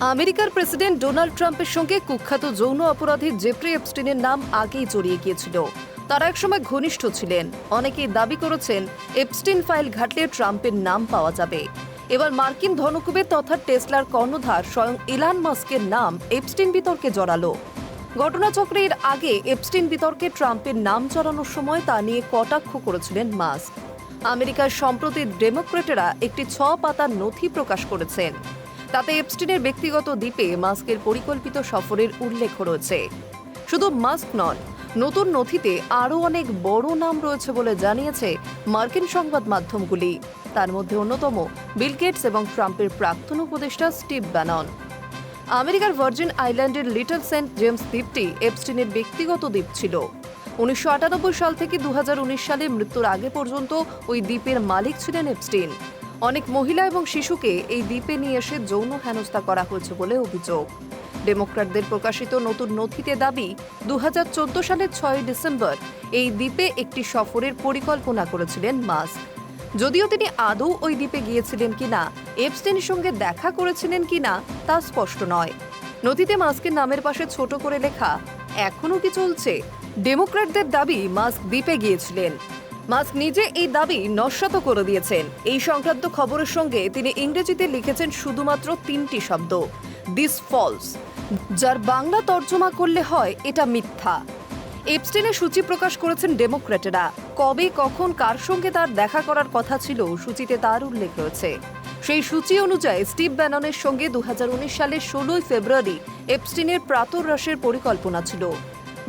আমেরিকার president Donald ট্রাম্পের সঙ্গে কুখ্যাত যৌন অপরাধী জেফ্রি এপস্টিনের নাম আগেই জড়িয়ে গিয়েছিল। তারা একসময় ঘনিষ্ঠ ছিলেন। অনেকেই দাবি করেছেন, এপস্টিন ফাইল ঘাটলে ট্রাম্পের নাম পাওয়া যাবে। এবার মার্কিন ধনকুবের তথা টেসলার কর্ণধার স্বয়ং ইলান মাস্কের নাম এপস্টিন বিতর্কে জড়ালো। ঘটনাচক্রের আগে এপস্টিন বিতর্কে ট্রাম্পের নাম চড়ানোর সময় তা নিয়ে কটাক্ষ করেছিলেন মাস্ক। আমেরিকার সম্প্রতি ডেমোক্রেটেরা একটি ছ পাতার নথি প্রকাশ করেছেন। তাতে এপস্টিনের ব্যক্তিগত দ্বীপে মাস্কের পরিকল্পিত সফরের উল্লেখ রয়েছে। শুধু মাস্ক নন, নতুন নথিতে আরও অনেক বড় নাম রয়েছে বলে জানিয়েছে মার্কিন সংবাদ মাধ্যমগুলি। তার মধ্যে অন্যতম বিল গেটস এবং ট্রাম্পের প্রাক্তন উপদেষ্টা স্টিভ ব্যানন। আমেরিকার ভার্জিন আইল্যান্ডের লিটল সেন্ট জেমস দ্বীপটি এপস্টিনের ব্যক্তিগত দ্বীপ ছিল। উনিশশো আটানব্বই সাল থেকে দু হাজার উনিশ সালে মৃত্যুর আগে পর্যন্ত ওই দ্বীপের মালিক ছিলেন এপস্টিন। অনেক মহিলা এবং শিশুকে এই দ্বীপে নিয়ে এসে যৌন হেনস্থা করা হয়েছে বলে অভিযোগ। ডেমোক্র্যাটদের প্রকাশিত নতুন নথিতে দাবি দু হাজার চোদ্দ সালের ছয় ডিসেম্বর এই দ্বীপে একটি সফরের পরিকল্পনা করেছিলেন মাস্ক। যদিও তিনি আদৌ ওই দ্বীপে গিয়েছিলেন কিনা এপস্টেনের সঙ্গে দেখা করেছিলেন কিনা তা স্পষ্ট নয়। নথিতে মাস্কের নামের পাশে ছোট করে লেখা এখনও কি চলছে? ডেমোক্র্যাটদের দাবি, মাস্ক দ্বীপে গিয়েছিলেন। মাস্ক নিজে এই দাবি নস্যাত করে দিয়েছেন। এই সংক্রান্ত খবরের সঙ্গে তিনি ইংরেজিতে লিখেছেন শুধুমাত্র তিনটি শব্দ দিস ফলস যার বাংলা তর্জমা করলে হয় এটা মিথ্যা। এপস্টেনের সূচি প্রকাশ করেছেন ডেমোক্র্যাটেরা। কবে, কখন, কার সঙ্গে তার দেখা করার কথা ছিল সূচিতে তার উল্লেখ রয়েছে। সেই সূচি অনুযায়ী স্টিভ ব্যাননের সঙ্গে দু হাজার উনিশ সালের ষোলোই ফেব্রুয়ারি এপস্টিনের প্রাতরাসের পরিকল্পনা ছিল।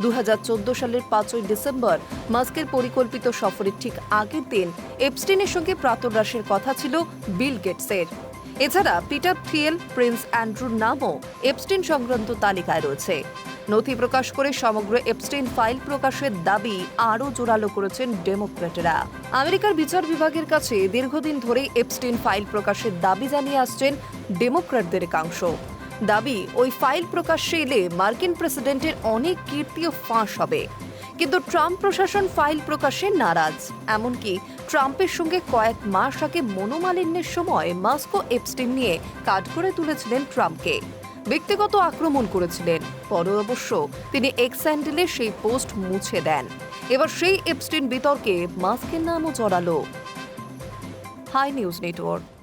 দুহাজার চোদ্দ সালের পাঁচই ডিসেম্বর, মাস্কের পরিকল্পিত সফরের ঠিক আগের দিন এপস্টিনের সঙ্গে প্রাতরাসের কথা ছিল বিল গেটসের। এছাড়া পিটার থিয়েল প্রিন্স অ্যান্ড্রুর নামও এপস্টিন সংক্রান্ত তালিকায় রয়েছে। নথি প্রকাশ করে সমগ্র এপস্টিন ফাইল প্রকাশের দাবি আরও জোরালো করেছেন ডেমোক্রেটরা আমেরিকার বিচার বিভাগের কাছে দীর্ঘদিন ধরেই এপস্টিন ফাইল প্রকাশের দাবি জানিয়ে আসছেন ডেমোক্র্যাটদের একাংশ দাবি, ওই ফাইল প্রকাশ্যে এলে মার্কিন প্রেসিডেন্টের অনেক কীর্তিও ফাঁস হবে। কিন্তু ট্রাম্প প্রশাসন ফাইল প্রকাশে নারাজ। এমনকি ট্রাম্পের সঙ্গে কয়েক মাস আগে মনোমালিন্যের সময় মাস্কো এপস্টিন নিয়ে কাজ করে তুলেছিলেন ট্রাম্পকে। ব্যক্তিগত আক্রমণ করেছিলেন। পরে অবশ্য তিনি এক্স স্যান্ডেলে সেই পোস্ট মুছে দেন। এবার সেই এপস্টিন বিতর্কে মাস্কের নামও জড়ালো। High news network.